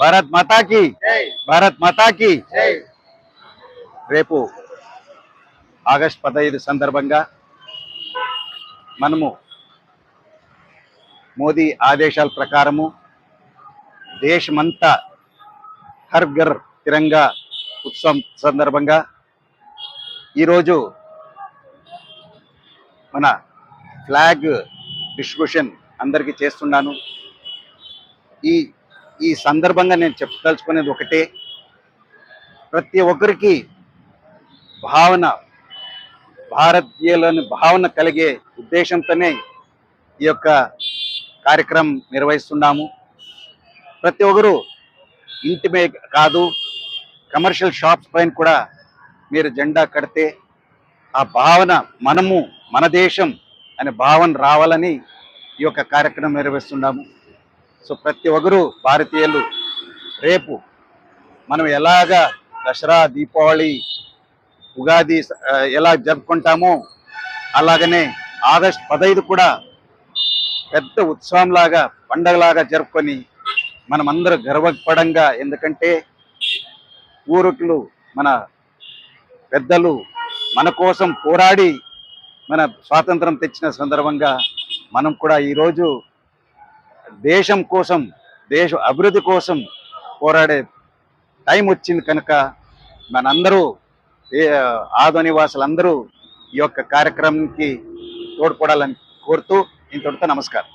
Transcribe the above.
భారత్ మాతాకి. భారత్ మాతాకి. రేపు ఆగస్ట్ పదహైదు సందర్భంగా మనము మోదీ ఆదేశాల ప్రకారము దేశమంతా హర్ ఘర్ తిరంగా ఉత్సవం సందర్భంగా ఈరోజు మన ఫ్లాగ్ డిస్ట్రిబ్యూషన్ అందరికీ చేస్తున్నాను. ఈ ఈ సందర్భంగా నేను చెప్పదలుచుకునేది ఒకటే. ప్రతి ఒక్కరికి భావన భారతీయులని భావన కలిగే ఉద్దేశంతోనే ఈ యొక్క కార్యక్రమం నిర్వహిస్తున్నాము. ప్రతి ఒక్కరు ఇంటి కాదు కమర్షియల్ షాప్స్ పైన కూడా మీరు జెండా కడితే ఆ భావన మనము మన దేశం అనే భావన రావాలని ఈ యొక్క కార్యక్రమం నిర్వహిస్తున్నాము. సో ప్రతి ఒక్కరు భారతీయులు రేపు మనం ఎలాగా దసరా దీపావళి ఉగాది ఎలా జరుపుకుంటామో అలాగనే ఆగస్ట్ పదహైదు కూడా పెద్ద ఉత్సవంలాగా పండగలాగా జరుపుకొని మనమందరూ గర్వపడంగా ఎందుకంటే పూర్వకులు మన పెద్దలు మన కోసం పోరాడి మన స్వాతంత్రం తెచ్చిన సందర్భంగా మనం కూడా ఈరోజు దేశం కోసం దేశ అభివృద్ధి కోసం పోరాడే టైం వచ్చింది కనుక మనందరూ ఏ ఆదో నివాసులందరూ ఈ యొక్క కార్యక్రమానికి తోడ్పడాలని కోరుతూ ఇంతటితో నమస్కారం.